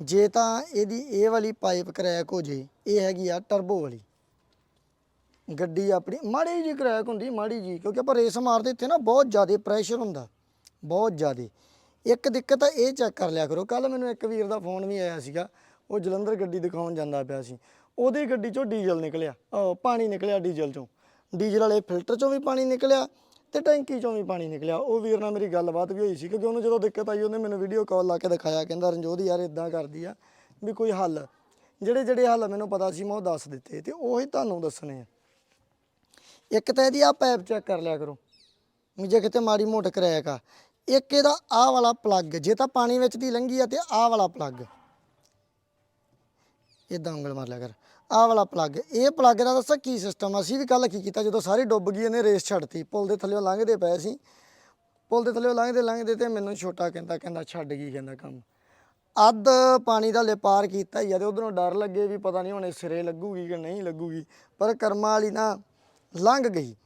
ਜੇ ਤਾਂ ਇਹਦੀ ਇਹ ਵਾਲੀ ਪਾਈਪ ਕਰੈਕ ਹੋ ਜੇ, ਇਹ ਹੈਗੀ ਆ ਟਰਬੋ ਵਾਲੀ। ਗੱਡੀ ਆਪਣੀ ਮਾੜੀ ਜੀ ਕਰੈਕ ਹੁੰਦੀ, ਮਾੜੀ ਜੀ ਕਿਉਂਕਿ ਆਪਾਂ ਰੇਸ ਮਾਰਦੇ ਇੱਥੇ ਨਾ ਬਹੁਤ ਜ਼ਿਆਦਾ ਪ੍ਰੈਸ਼ਰ ਹੁੰਦਾ, ਬਹੁਤ ਜ਼ਿਆਦਾ। ਇੱਕ ਦਿੱਕਤ ਤਾਂ ਇਹ ਚੈੱਕ ਕਰ ਲਿਆ ਕਰੋ। ਕੱਲ ਮੈਨੂੰ ਇੱਕ ਵੀਰ ਦਾ ਫੋਨ ਵੀ ਆਇਆ ਸੀਗਾ, ਉਹ ਜਲੰਧਰ ਗੱਡੀ ਦਿਖਾਉਣ ਜਾਂਦਾ ਪਿਆ ਸੀ। ਉਹਦੀ ਗੱਡੀ ਚੋਂ ਡੀਜ਼ਲ ਨਿਕਲਿਆ ਉਹ ਪਾਣੀ ਨਿਕਲਿਆ ਡੀਜ਼ਲ ਚੋਂ। ਡੀਜ਼ਲ ਵਾਲੇ ਫਿਲਟਰ ਚੋਂ ਵੀ ਪਾਣੀ ਨਿਕਲਿਆ ਤੇ ਟੈਂਕੀ ਚੋਂ ਵੀ ਪਾਣੀ ਨਿਕਲਿਆ। ਉਹ ਵੀਰ ਨਾਲ ਮੇਰੀ ਗੱਲਬਾਤ ਵੀ ਹੋਈ ਸੀ ਕਿਉਂਕਿ ਉਹਨੂੰ ਜਦੋਂ ਦਿੱਕਤ ਆਈ, ਉਹਨੇ ਮੈਨੂੰ ਵੀਡੀਓ ਕਾਲ ਲਾ ਕੇ ਦਿਖਾਇਆ, ਕਹਿੰਦਾ, ਰਣਜੋਤ ਯਾਰ ਇਦਾਂ ਕਰਦੀ ਆ ਵੀ ਕੋਈ ਹੱਲ। ਜਿਹੜੇ ਜਿਹੜੇ ਹੱਲ ਮੈਨੂੰ ਪਤਾ ਸੀ, ਮੈਂ ਉਹ ਦੱਸ ਦਿੱਤੇ ਤੇ ਉਹੀ ਤੁਹਾਨੂੰ ਦੱਸਣੇ ਆ। ਇੱਕ ਤਾਂ ਇਹਦੀ ਆ ਪਾਈਪ ਚੈੱਕ ਕਰ ਲਿਆ ਕਰੋ। ਵੀ ਜੇ ਕਿਤੇ ਮਾੜੀ ਮੋਟ ਕਰੈਕ ਆ। ਇੱਕ ਇਹਦਾ ਆਹ ਵਾਲਾ ਪਲੱਗ ਜੇ ਤਾਂ ਪਾਣੀ ਵਿੱਚ ਦੀ ਲੰਗੀ ਆ ਤੇ ਆਹ ਵਾਲਾ ਪਲੱਗ ਇਦਾਂ ਉਂਗਲ ਮਾਰ ਲਿਆ ਕਰ। ਆਹ ਵਾਲਾ ਪਲੱਗ ਇਹ ਪਲੱਗ ਦਾ ਦੱਸਾਂ ਕੀ ਸਿਸਟਮ ਅਸੀਂ ਵੀ ਕੱਲ ਕੀ ਕੀਤਾ? ਜਦੋਂ ਸਾਰੀ ਡੁੱਬ ਗਈ, ਇਹਨੇ ਰੇਸ ਛੱਡਤੀ। ਪੁਲ ਦੇ ਥੱਲੇੋਂ ਲੰਘਦੇ ਪਏ ਸੀ। ਪੁਲ ਦੇ ਥੱਲੇੋਂ ਲੰਘਦੇ ਲੰਘਦੇ ਤੇ ਮੈਨੂੰ ਛੋਟਾ ਕਹਿੰਦਾ ਕਹਿੰਦਾ ਛੱਡ ਗਈ ਕਹਿੰਦਾ ਕੰਮ। ਅੱਧ ਪਾਣੀ ਦਾ ਲਿਪਾਰ ਕੀਤਾ ਹੀ ਆ ਤੇ ਉਧਰੋਂ ਡਰ ਲੱਗੇ ਵੀ ਪਤਾ ਨਹੀਂ ਹੁਣ ਇਹ ਸਿਰੇ ਲੱਗੂਗੀ ਕਿ ਨਹੀਂ ਲੱਗੂਗੀ। ਪਰ ਕਰਮਾਂ ਵਾਲੀ ਨਾ ਲੰਘ ਗਈ।